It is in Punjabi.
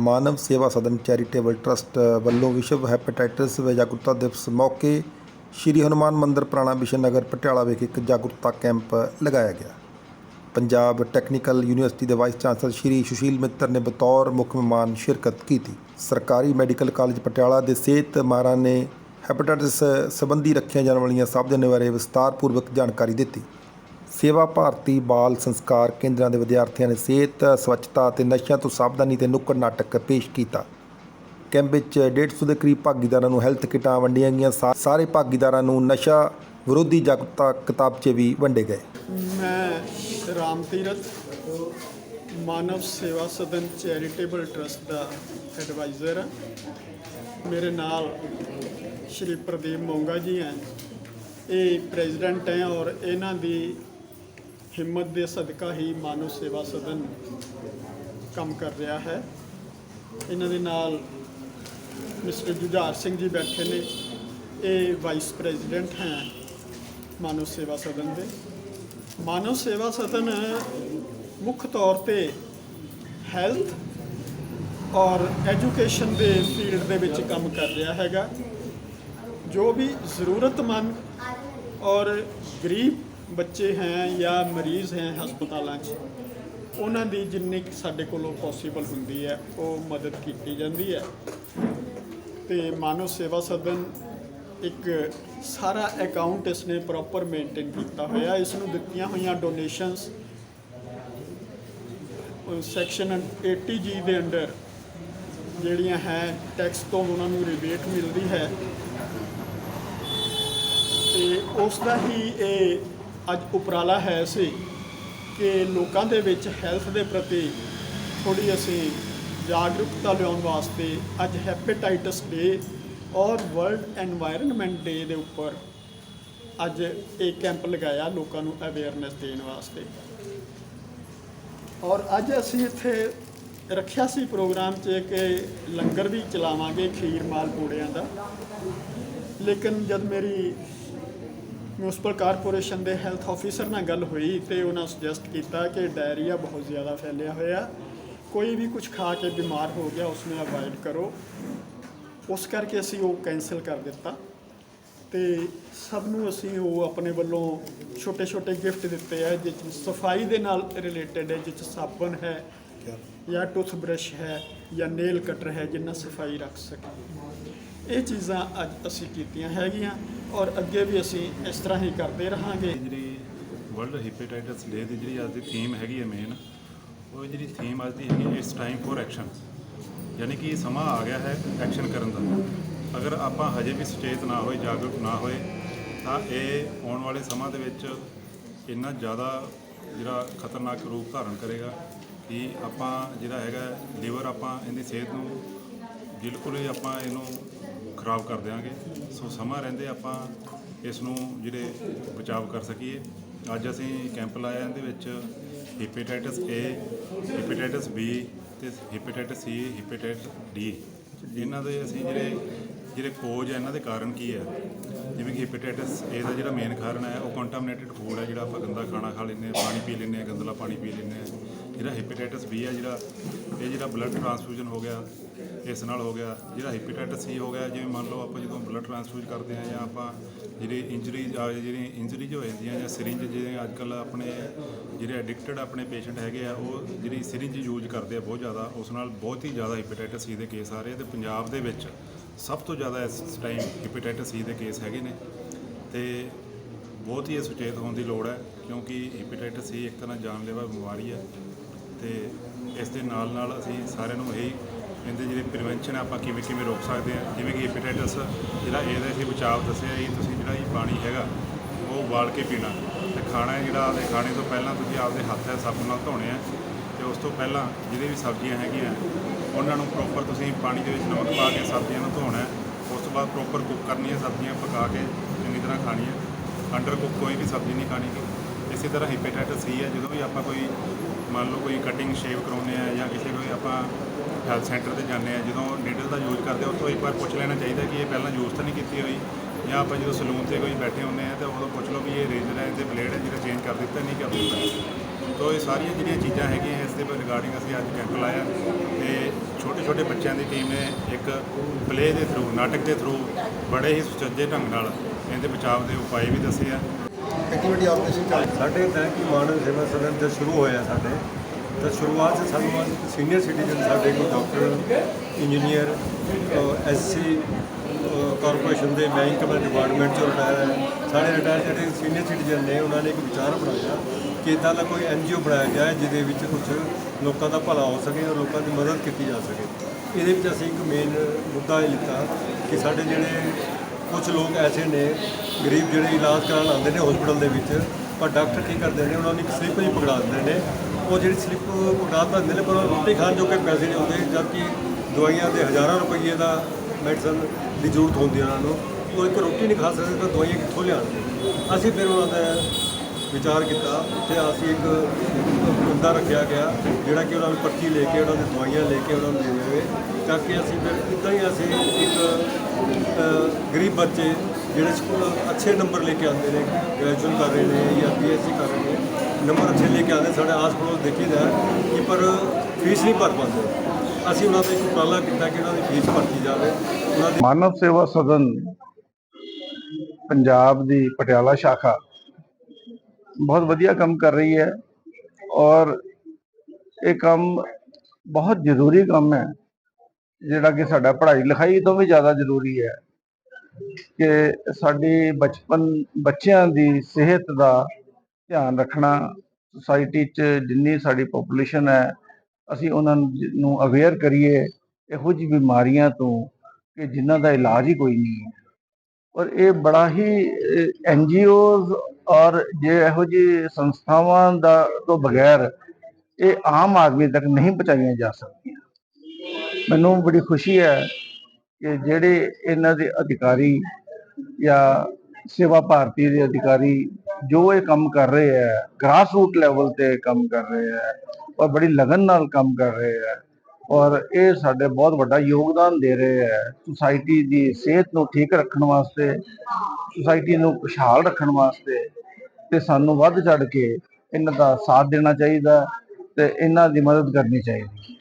ਮਾਨਵ ਸੇਵਾ ਸਦਨ ਚੈਰੀਟੇਬਲ ਟਰਸਟ ਵੱਲੋਂ ਵਿਸ਼ਵ ਹੈਪੇਟਾਈਟਸ ਜਾਗਰੂਕਤਾ ਦਿਵਸ ਮੌਕੇ ਸ਼੍ਰੀ ਹਨੂਮਾਨ ਮੰਦਿਰ ਪੁਰਾਣਾ ਬਿਸ਼ਨ ਨਗਰ ਪਟਿਆਲਾ ਵਿਖੇ ਇੱਕ ਜਾਗਰੂਕਤਾ ਕੈਂਪ ਲਗਾਇਆ ਗਿਆ। ਪੰਜਾਬ ਟੈਕਨੀਕਲ ਯੂਨੀਵਰਸਿਟੀ ਦੇ ਵਾਈਸ ਚਾਂਸਲਰ ਸ਼੍ਰੀ ਸੁਸ਼ੀਲ ਮਿੱਤਰ ਨੇ ਬਤੌਰ ਮੁੱਖ ਮਹਿਮਾਨ ਸ਼ਿਰਕਤ ਕੀਤੀ। ਸਰਕਾਰੀ ਮੈਡੀਕਲ ਕਾਲਜ ਪਟਿਆਲਾ ਦੇ ਸਿਹਤ ਮਾਹਰਾਂ ਨੇ ਹੈਪੇਟਾਈਟਸ ਸੰਬੰਧੀ ਰੱਖੀਆਂ ਜਾਣ ਵਾਲੀਆਂ ਸਾਵਧਾਨੀਆਂ ਬਾਰੇ ਵਿਸਤਾਰਪੂਰਵਕ ਜਾਣਕਾਰੀ ਦਿੱਤੀ। ਸੇਵਾ ਭਾਰਤੀ ਬਾਲ ਸੰਸਕਾਰ ਕੇਂਦਰਾਂ ਦੇ ਵਿਦਿਆਰਥੀਆਂ ਨੇ ਸਿਹਤ, ਸਵੱਛਤਾ ਅਤੇ ਨਸ਼ਿਆਂ ਤੋਂ ਸਾਵਧਾਨੀ ਤੇ ਨੁੱਕੜ ਨਾਟਕ ਪੇਸ਼ ਕੀਤਾ। ਕੈਂਪ ਵਿੱਚ 150 ਦੇ ਕਰੀਬ ਭਾਗੀਦਾਰਾਂ ਨੂੰ ਹੈਲਥ ਕਿਟਾਂ ਵੰਡੀਆਂ ਗਈਆਂ। ਸਾ- ਸਾਰੇ ਭਾਗੀਦਾਰਾਂ ਨੂੰ ਨਸ਼ਾ ਵਿਰੋਧੀ ਜਾਗਰੂਕਤਾ ਕਿਤਾਬਚੇ ਵੀ ਵੰਡੇ ਗਏ। ਮੈਂ ਰਾਮ ਤੀਰਥ, ਮਾਨਵ ਸੇਵਾ ਸਦਨ ਚੈਰੀਟੇਬਲ ਟਰਸਟ ਦਾ ਐਡਵਾਈਜ਼ਰ ਹਾਂ। ਮੇਰੇ ਨਾਲ ਸ਼੍ਰੀ ਪ੍ਰਦੀਪ ਮੋਂਗਾ ਜੀ ਹੈ। ਇਹ ਪ੍ਰੈਜ਼ੀਡੈਂਟ ਹੈ ਔਰ ਇਹਨਾਂ ਦੀ ਹਿੰਮਤ ਦੇ ਸਦਕਾ ਹੀ ਮਾਨਵ ਸੇਵਾ ਸਦਨ ਕੰਮ ਕਰ ਰਿਹਾ ਹੈ। ਇਹਨਾਂ ਦੇ ਨਾਲ ਮਿਸਟਰ ਜੁਝਾਰ ਸਿੰਘ ਜੀ ਬੈਠੇ ਨੇ। ਇਹ ਵਾਈਸ ਪ੍ਰੈਜ਼ੀਡੈਂਟ ਹੈ ਮਾਨਵ ਸੇਵਾ ਸਦਨ ਦੇ। ਮਾਨਵ ਸੇਵਾ ਸਦਨ ਮੁੱਖ ਤੌਰ ਤੇ ਹੈਲਥ ਔਰ ਐਜੂਕੇਸ਼ਨ ਦੇ ਫੀਲਡ ਦੇ ਵਿੱਚ ਕੰਮ ਕਰ ਰਿਹਾ ਹੈਗਾ। ਜੋ ਵੀ ਜ਼ਰੂਰਤਮੰਦ ਔਰ ਗਰੀਬ ਬੱਚੇ ਹੈ ਜਾਂ ਮਰੀਜ਼ ਹੈ ਹਸਪਤਾਲਾਂ 'ਚ, ਉਹਨਾਂ ਦੀ ਜਿੰਨੀ ਕੁ ਸਾਡੇ ਕੋਲੋਂ ਪੋਸੀਬਲ ਹੁੰਦੀ ਹੈ, ਉਹ ਮਦਦ ਕੀਤੀ ਜਾਂਦੀ ਹੈ। ਤੇ ਮਾਨਵ ਸੇਵਾ ਸਦਨ ਇੱਕ ਸਾਰਾ ਅਕਾਊਂਟ ਇਸਨੇ ਪ੍ਰੋਪਰ ਮੇਨਟੇਨ ਕੀਤਾ ਹੋਇਆ। ਇਸ ਨੂੰ ਦਿੱਤੀਆਂ ਹੋਈਆਂ ਡੋਨੇਸ਼ਨਸ ਸੈਕਸ਼ਨ 80 ਜੀ ਦੇ ਅੰਡਰ ਜਿਹੜੀਆਂ ਹੈ ਟੈਕਸ ਤੋਂ ਉਹਨਾਂ ਨੂੰ ਰਿਬੇਟ ਮਿਲਦੀ ਹੈ। ਤੇ ਉਸ ਦਾ ਹੀ ਇਹ ਅੱਜ ਉਪਰਾਲਾ ਹੈ ਸੀ ਕਿ ਲੋਕਾਂ ਦੇ ਵਿੱਚ ਹੈਲਥ ਦੇ ਪ੍ਰਤੀ ਥੋੜੀ ਅਸੀਂ ਜਾਗਰੂਕਤਾ ਲਿਆਉਣ ਵਾਸਤੇ ਅੱਜ ਹੈਪੇਟਾਈਟਸ ਡੇ ਔਰ ਵਰਲਡ এনवायरमेंट ਡੇ ਦੇ ਉੱਪਰ ਅੱਜ ਇਹ ਕੈਂਪ ਲਗਾਇਆ ਲੋਕਾਂ ਨੂੰ ਅਵੇਅਰਨੈਸ ਦੇਣ ਵਾਸਤੇ। ਔਰ ਅੱਜ ਅਸੀਂ ਇੱਥੇ ਰੱਖਿਆ ਸੀ ਪ੍ਰੋਗਰਾਮ 'ਚ ਕਿ ਲੰਗਰ ਵੀ ਚਲਾਵਾਂਗੇ ਖੀਰ ਮਾਲ ਪੂੜਿਆਂ ਦਾ। ਲੇਕਿਨ ਜਦ ਮੇਰੀ ਮਿਊਨਿਸਪਲ ਕਾਰਪੋਰੇਸ਼ਨ ਦੇ ਹੈਲਥ ਆਫੀਸਰ ਨਾਲ ਗੱਲ ਹੋਈ ਤੇ ਉਹਨਾਂ ਸੁਜੈਸਟ ਕੀਤਾ ਕਿ ਡਾਇਰੀਆ ਬਹੁਤ ਜ਼ਿਆਦਾ ਫੈਲਿਆ ਹੋਇਆ। ਕੋਈ ਵੀ ਕੁਝ ਖਾ ਕੇ ਬਿਮਾਰ ਹੋ ਗਿਆ ਉਸ ਨੂੰ ਅਵਾਇਡ ਕਰੋ। ਉਸ ਕਰਕੇ ਅਸੀਂ ਉਹ ਕੈਨਸਲ ਕਰ ਦਿੱਤਾ। ਤੇ ਸਭ ਨੂੰ ਅਸੀਂ ਉਹ ਆਪਣੇ ਵੱਲੋਂ ਛੋਟੇ ਛੋਟੇ ਗਿਫਟ ਦਿੱਤੇ ਆ ਜਿਸ 'ਚ ਸਫ਼ਾਈ ਦੇ ਨਾਲ ਰਿਲੇਟਡ ਹੈ ਜਿਸ ਸਾਬਣ ਹੈ ਜਾਂ ਟੂਥ ਬ੍ਰਸ਼ ਹੈ ਜਾਂ ਨੇਲ ਕਟਰ ਹੈ ਜਿੰਨਾ ਸਫ਼ਾਈ ਰੱਖ ਸਕੇ ਇਹ ਚੀਜ਼ਾਂ ਅੱਜ ਅਸੀਂ ਕੀਤੀਆਂ ਹੈਗੀਆਂ ਔਰ ਅੱਗੇ ਵੀ ਅਸੀਂ ਇਸ ਤਰ੍ਹਾਂ ਹੀ ਕਰਦੇ ਰਹਾਂਗੇ। ਜਿਹੜੀ ਵਰਲਡ ਹੈਪੇਟਾਈਟਸ ਡੇ ਦੀ ਜਿਹੜੀ ਅੱਜ ਦੀ ਥੀਮ ਹੈਗੀ ਹੈ ਮੇਨ ਉਹ ਜਿਹੜੀ ਥੀਮ ਅੱਜ ਦੀ ਹੈਗੀ ਇਟਸ ਟਾਈਮ ਫੋਰ ਐਕਸ਼ਨ ਯਾਨੀ ਕਿ ਸਮਾਂ ਆ ਗਿਆ ਹੈ ਐਕਸ਼ਨ ਕਰਨ ਦਾ। ਅਗਰ ਆਪਾਂ ਹਜੇ ਵੀ ਸੁਚੇਤ ਨਾ ਹੋਏ, ਜਾਗਰੂਕ ਨਾ ਹੋਏ, ਤਾਂ ਇਹ ਆਉਣ ਵਾਲੇ ਸਮਾਂ ਦੇ ਵਿੱਚ ਇੰਨਾ ਜ਼ਿਆਦਾ ਜਿਹੜਾ ਖਤਰਨਾਕ ਰੂਪ ਧਾਰਨ ਕਰੇਗਾ ਕਿ ਆਪਾਂ ਜਿਹੜਾ ਹੈਗਾ ਲੀਵਰ ਆਪਾਂ ਇਹਦੀ ਸਿਹਤ ਨੂੰ ਬਿਲਕੁਲ ਹੀ ਆਪਾਂ ਇਹਨੂੰ ਖਰਾਬ ਕਰ ਦਿਆਂਗੇ। ਸੋ ਸਮਾਂ ਰਹਿੰਦੇ ਆਪਾਂ ਇਸ ਨੂੰ ਜਿਹੜੇ ਬਚਾਵ ਕਰ ਸਕੀਏ। ਅੱਜ ਅਸੀਂ ਕੈਂਪ ਲਾਇਆ, ਇਹਦੇ ਵਿੱਚ ਹੈਪੇਟਾਈਟਸ A ਹੈਪੇਟਾਈਟਸ B ਤੇ ਹੈਪੇਟਾਈਟਸ C ਹੈਪੇਟਾਈਟਸ D ਇਹਨਾਂ ਦੇ ਅਸੀਂ ਜਿਹੜੇ ਜਿਹੜੇ ਕੋਜ ਹੈ ਇਹਨਾਂ ਦੇ ਕਾਰਨ ਕੀ ਹੈ ਜਿਵੇਂ ਕਿ ਹੈਪੇਟਾਈਟਸ A ਦਾ ਜਿਹੜਾ ਮੇਨ ਕਾਰਨ ਹੈ ਉਹ ਕੰਟਾਮਿਨੇਟਡ ਫੂਡ ਹੈ ਜਿਹੜਾ ਆਪਾਂ ਗੰਦਾ ਖਾਣਾ ਖਾ ਲੈਂਦੇ ਹਾਂ, ਪਾਣੀ ਪੀ ਲੈਂਦੇ ਹਾਂ ਗੰਦਲਾ ਪਾਣੀ ਪੀ ਲੈਂਦੇ ਹਾਂ। ਜਿਹੜਾ ਹੈਪੇਟਾਈਟਸ B ਹੈ ਜਿਹੜਾ, ਇਹ ਜਿਹੜਾ ਬਲੱਡ ਟ੍ਰਾਂਸਫਿਊਜ਼ਨ ਹੋ ਗਿਆ ਇਸ ਨਾਲ ਹੋ ਗਿਆ, ਜਿਹੜਾ ਹੈਪੇਟਾਈਟਸ ਸੀ ਹੋ ਗਿਆ, ਜਿਵੇਂ ਮੰਨ ਲਓ ਆਪਾਂ ਜਦੋਂ ਬਲੱਡ ਟ੍ਰਾਂਸਫਿਊਜ਼ ਕਰਦੇ ਹਾਂ ਜਾਂ ਆਪਾਂ ਜਿਹੜੀ ਇੰਜਰੀ ਜਿਹੜੀ ਇੰਜਰੀ ਹੋ ਜਾਂਦੀਆਂ ਜਾਂ ਸਿਰਿੰਜ ਜਿਹੜੇ ਅੱਜ ਕੱਲ ਆਪਣੇ ਜਿਹੜੇ ਐਡਿਕਟਡ ਆਪਣੇ ਪੇਸ਼ੈਂਟ ਹੈਗੇ ਆ, ਉਹ ਜਿਹੜੀ ਸਿਰਿੰਜ ਯੂਜ਼ ਕਰਦੇ ਆ ਬਹੁਤ ਜ਼ਿਆਦਾ, ਉਸ ਨਾਲ ਬਹੁਤ ਹੀ ਜ਼ਿਆਦਾ ਹੈਪੇਟਾਈਟਸ ਸੀ ਦੇ ਕੇਸ ਆ ਰਹੇ ਆ ਤੇ ਪੰਜਾਬ ਦੇ ਵਿੱਚ ਸਭ ਤੋਂ ਜ਼ਿਆਦਾ ਇਸ ਟਾਈਮ ਹੈਪੇਟਾਈਟਸ ਸੀ ਦੇ ਕੇਸ ਹੈਗੇ ਨੇ ਤੇ ਬਹੁਤ ਹੀ ਇਹ ਸੁਚੇਤ ਹੋਣ ਦੀ ਲੋੜ ਹੈ ਕਿਉਂਕਿ ਹੈਪੇਟਾਈਟਸ ਸੀ ਇੱਕ ਤਰ੍ਹਾਂ ਜਾਨਲੇਵਾ ਬਿਮਾਰੀ ਹੈ ਤੇ ਇਸ ਦੇ ਨਾਲ ਨਾਲ ਅਸੀਂ ਸਾਰਿਆਂ ਨੂੰ ਇਹੀ ਇਹਦੇ ਜਿਹੜੇ ਪ੍ਰੀਵੈਂਸ਼ਨ ਆਪਾਂ ਕਿਵੇਂ ਕਿਵੇਂ ਰੋਕ ਸਕਦੇ ਹਾਂ ਜਿਵੇਂ ਕਿ ਹੈਪੇਟਾਈਟਸ ਜਿਹੜਾ ਇਹਦਾ ਅਸੀਂ ਬਚਾਅ ਦੱਸਿਆ ਜੀ, ਤੁਸੀਂ ਜਿਹੜਾ ਇਹ ਪਾਣੀ ਹੈਗਾ, ਉਹ ਉਬਾਲ ਕੇ ਪੀਣਾ। ਤੇ ਖਾਣਾ ਜਿਹੜਾ ਆਪਦੇ ਖਾਣੇ ਤੋਂ ਪਹਿਲਾਂ ਤੁਸੀਂ ਆਪਦੇ ਹੱਥ ਹੈ ਸਾਬਣ ਨਾਲ ਧੋਣੇ ਆ, ਤੇ ਉਸ ਤੋਂ ਪਹਿਲਾਂ ਜਿਹੜੇ ਵੀ ਸਬਜ਼ੀਆਂ ਹੈਗੀਆਂ, ਉਹਨਾਂ ਨੂੰ ਪ੍ਰੋਪਰ ਤੁਸੀਂ ਪਾਣੀ ਦੇ ਵਿੱਚ ਨਮਕ ਪਾ ਕੇ ਸਬਜ਼ੀਆਂ ਨੂੰ ਧੋਣਾ ਉਸ ਤੋਂ ਬਾਅਦ ਪ੍ਰੋਪਰ ਕੁੱਕ ਕਰਨੀਆਂ ਸਬਜ਼ੀਆਂ ਪਕਾ ਕੇ ਚੰਗੀ ਤਰ੍ਹਾਂ ਖਾਣੀਆਂ। ਅੰਡਰ ਕੁੱਕ ਕੋਈ ਵੀ ਸਬਜ਼ੀ ਨਹੀਂ ਖਾਣੀ ਗੀ। ਇਸੇ ਤਰ੍ਹਾਂ ਹੈਪੇਟਾਈਟਸ ਸੀ ਹੈ, ਜਦੋਂ ਵੀ ਆਪਾਂ ਕੋਈ ਮੰਨ ਲਓ ਕੋਈ ਕਟਿੰਗ ਸ਼ੇਵ ਕਰਾਉਂਦੇ ਆ ਜਾਂ ਕਿਸੇ ਕੋਈ ਆਪਾਂ ਹੈਲਥ ਸੈਂਟਰ ਤੇ ਜਾਂਦੇ ਆ, ਜਦੋਂ ਨੀਡਲ ਦਾ ਯੂਜ਼ ਕਰਦੇ ਆ, ਉੱਥੋਂ ਇੱਕ ਵਾਰ ਪੁੱਛ ਲੈਣਾ ਚਾਹੀਦਾ ਕਿ ਇਹ ਪਹਿਲਾਂ ਯੂਜ਼ ਤਾਂ ਨਹੀਂ ਕੀਤੀ ਹੋਈ? ਜਾਂ ਆਪਾਂ ਜਦੋਂ ਸਲੂਨ ਤੇ ਕੋਈ ਬੈਠੇ ਹੁੰਦੇ ਆ, ਤਾਂ ਉਦੋਂ ਪੁੱਛ ਲਓ ਵੀ ਇਹ ਰੇਜ਼ਰ ਹੈ ਤੇ ਬਲੇਡ ਹੈ ਜਿਹੜਾ ਚੇਂਜ ਕਰ ਦਿੱਤਾ, ਨਹੀਂ ਕਰ ਦਿੱਤਾ। ਤੋ ਇਹ ਸਾਰੀਆਂ ਜਿਹੜੀਆਂ ਚੀਜ਼ਾਂ ਹੈਗੀਆਂ ਇਸ ਦੇ ਰਿਗਾਰਡਿੰਗ ਅਸੀਂ ਅੱਜ ਕੈਂਪ ਲਾਇਆ। ਤੇ ਛੋਟੇ ਛੋਟੇ ਬੱਚਿਆਂ ਦੀ ਟੀਮ ਨੇ ਇੱਕ ਪਲੇ ਦੇ ਥਰੂ ਨਾਟਕ ਦੇ ਥਰੂ ਬੜੇ ਹੀ ਸੁਚੱਜੇ ਢੰਗ ਨਾਲ ਇਹਦੇ ਬਚਾਅ ਦੇ ਉਪਾਅ ਵੀ ਦੱਸੇ ਆ। ਐਕਟੀਵਿਟੀ ਆਪਰੇਸ਼ਨ ਚੱਲ ਸਾਡੇ ਬੈਂਕ ਮਾਨਵ ਸੇਵਾ ਸਦਨ ਤੇ ਸ਼ੁਰੂ ਹੋਇਆ ਸਾਡੇ, ਤਾਂ ਸ਼ੁਰੂਆਤ 'ਚ ਸਾਨੂੰ ਅੱਜ ਸੀਨੀਅਰ ਸਿਟੀਜ਼ਨ ਸਾਡੇ ਕੋਲ ਡਾਕਟਰ ਇੰਜੀਨੀਅਰ ਐਸਸੀ ਕਾਰਪੋਰੇਸ਼ਨ ਦੇ ਮੈਂ ਡਿਪਾਰਟਮੈਂਟ ਚੋਂ ਰਿਟਾਇਰ ਹੈ ਸਾਡੇ ਰਿਟਾਇਰ ਜਿਹੜੇ ਸੀਨੀਅਰ ਸਿਟੀਜ਼ਨ ਨੇ, ਉਹਨਾਂ ਨੇ ਇੱਕ ਵਿਚਾਰ ਬਣਾਇਆ ਕਿ ਇੱਦਾਂ ਦਾ ਕੋਈ ਐਨਜੀਓ ਬਣਾਇਆ ਜਾਏ ਜਿਹਦੇ ਵਿੱਚ ਕੁਝ ਲੋਕਾਂ ਦਾ ਭਲਾ ਹੋ ਸਕੇ ਔਰ ਲੋਕਾਂ ਦੀ ਮਦਦ ਕੀਤੀ ਜਾ ਸਕੇ। ਇਹਦੇ ਵਿੱਚ ਅਸੀਂ ਇੱਕ ਮੇਨ ਮੁੱਦਾ ਇਹ ਲਿੱਤਾ ਕਿ ਸਾਡੇ ਜਿਹੜੇ ਕੁਝ ਲੋਕ ਐਸੇ ਨੇ ਗਰੀਬ ਜਿਹੜੇ ਇਲਾਜ ਕਰਾਉਣ ਆਉਂਦੇ ਨੇ ਹਸਪੀਟਲ ਦੇ ਵਿੱਚ, ਪਰ ਡਾਕਟਰ ਕੀ ਕਰਦੇ ਨੇ, ਉਹਨਾਂ ਨੂੰ ਇੱਕ ਸਲਿੱਪ ਹੀ ਪਕੜਾ ਦਿੰਦੇ ਨੇ। ਉਹ ਜਿਹੜੀ ਸਲਿੱਪ ਪਕੜਾ ਦਿੰਦੇ ਨੇ, ਪਰ ਉਹ ਰੋਟੀ ਖਾਣ ਜੋਗੇ ਪੈਸੇ ਨਹੀਂ ਹੁੰਦੇ ਜਦਕਿ ਦਵਾਈਆਂ ਦੇ ਹਜ਼ਾਰਾਂ ਰੁਪਏ ਦਾ ਮੈਡੀਸਨ ਦੀ ਜ਼ਰੂਰਤ ਹੁੰਦੀ ਉਹਨਾਂ ਨੂੰ। ਉਹ ਇੱਕ ਰੋਟੀ ਨਹੀਂ ਖਾ ਸਕਦੇ, ਤਾਂ ਦਵਾਈਆਂ ਕਿੱਥੋਂ ਲਿਆਉਣਗੇ ਅਸੀਂ ਫਿਰ ਉਹਨਾਂ ਦਾ ਵਿਚਾਰ ਕੀਤਾ, ਤੇ ਅਸੀਂ ਇੱਕ ਬੰਦਾ ਰੱਖਿਆ ਗਿਆ, ਜਿਹੜਾ ਕਿ ਉਹਨਾਂ ਨੂੰ ਪਰਚੀ ਲੈ ਕੇ, ਉਹਨਾਂ ਦੀ ਦਵਾਈਆਂ ਲੈ ਕੇ ਉਹਨਾਂ ਨੂੰ ਦੇ ਦੇਵੇ। ਤਾਂ ਕਿ ਅਸੀਂ ਫਿਰ ਇੱਦਾਂ ਹੀ ਅਸੀਂ ਇੱਕ ਗਰੀਬ ਬੱਚੇ ਜਿਹੜੇ ਸਕੂਲ ਅੱਛੇ ਨੰਬਰ ਲੈ ਕੇ ਆਉਂਦੇ ਨੇ ਗ੍ਰੈਜੂਏਸ਼ਨ ਕਰ ਰਹੇ ਨੇ ਜਾਂ ਬੀਐਸਸੀ ਕਰ ਰਹੇ ਨੇ, ਨੰਬਰ ਅੱਛੇ ਲੈ ਕੇ ਆਉਂਦੇ ਸਾਡੇ ਆਸ ਪੜੋਸ ਦੇਖੀਦਾ ਕਿ ਪਰ ਫੀਸ ਨਹੀਂ ਭਰ ਪਾਉਂਦੇ। ਅਸੀਂ ਉਹਨਾਂ ਦਾ ਇੱਕ ਉਪਰਾਲਾ ਕੀਤਾ ਕਿ ਉਹਨਾਂ ਦੀ ਫੀਸ ਭਰਤੀ ਜਾਵੇ, ਉਹਨਾਂ ਦੀ ਮਾਨਵ ਸੇਵਾ ਸਦਨ ਪੰਜਾਬ ਦੀ ਪਟਿਆਲਾ ਸ਼ਾਖਾ ਬਹੁਤ ਵਧੀਆ ਕੰਮ ਕਰ ਰਹੀ ਹੈ ਔਰ ਇਹ ਕੰਮ ਬਹੁਤ ਜ਼ਰੂਰੀ ਕੰਮ ਹੈ, ਜਿਹੜਾ ਕਿ ਸਾਡਾ ਪੜ੍ਹਾਈ ਲਿਖਾਈ ਤੋਂ ਵੀ ਜ਼ਿਆਦਾ ਜ਼ਰੂਰੀ ਹੈ। ਕਿ ਸਾਡੀ ਬਚਪਨ, ਬੱਚਿਆਂ ਦੀ ਸਿਹਤ ਦਾ ਧਿਆਨ ਰੱਖਣਾ ਸੁਸਾਇਟੀ 'ਚ ਜਿੰਨੀ ਸਾਡੀ ਪੋਪੂਲੇਸ਼ਨ ਹੈ, ਅਸੀਂ ਉਹਨਾਂ ਨੂੰ ਅਵੇਅਰ ਕਰੀਏ ਇਹੋ ਜਿਹੀ ਬਿਮਾਰੀਆਂ ਤੋਂ ਕਿ ਜਿਨ੍ਹਾਂ ਦਾ ਇਲਾਜ ਹੀ ਕੋਈ ਨਹੀਂ ਹੈ। ਔਰ ਇਹ ਬੜਾ ਹੀ ਐਨ ਔਰ ਜੇ ਇਹੋ ਜਿਹੀ ਸੰਸਥਾਵਾਂ ਦਾ ਤੋਂ ਬਗੈਰ ਇਹ ਆਮ ਆਦਮੀ ਤੱਕ ਨਹੀਂ ਪਹੁੰਚਾਈਆਂ ਜਾ ਸਕਦੀਆਂ। ਮੈਨੂੰ ਬੜੀ ਖੁਸ਼ੀ ਹੈ ਕਿ ਜਿਹੜੇ ਇਹਨਾਂ ਦੇ ਅਧਿਕਾਰੀ ਜਾਂ ਸੇਵਾ ਭਾਰਤੀ ਦੇ ਅਧਿਕਾਰੀ ਜੋ ਇਹ ਕੰਮ ਕਰ ਰਹੇ ਹੈ ਗ੍ਰਾਸ ਰੂਟ ਲੈਵਲ ਤੇ ਕੰਮ ਕਰ ਰਹੇ ਹੈ ਔਰ ਬੜੀ ਲਗਨ ਨਾਲ ਕੰਮ ਕਰ ਰਹੇ ਹੈ ਔਰ ਇਹ ਸਾਡੇ ਬਹੁਤ ਵੱਡਾ ਯੋਗਦਾਨ ਦੇ ਰਹੇ ਹੈ ਸੁਸਾਇਟੀ ਦੀ ਸਿਹਤ ਨੂੰ ਠੀਕ ਰੱਖਣ ਵਾਸਤੇ ਸੁਸਾਇਟੀ ਨੂੰ ਖੁਸ਼ਹਾਲ ਰੱਖਣ ਵਾਸਤੇ ਤੇ ਸਾਨੂੰ ਵੱਧ ਚੜ ਕੇ ਇਹਨਾਂ ਦਾ ਸਾਥ ਦੇਣਾ ਚਾਹੀਦਾ ਤੇ ਇਹਨਾਂ ਦੀ ਮਦਦ ਕਰਨੀ ਚਾਹੀਦੀ।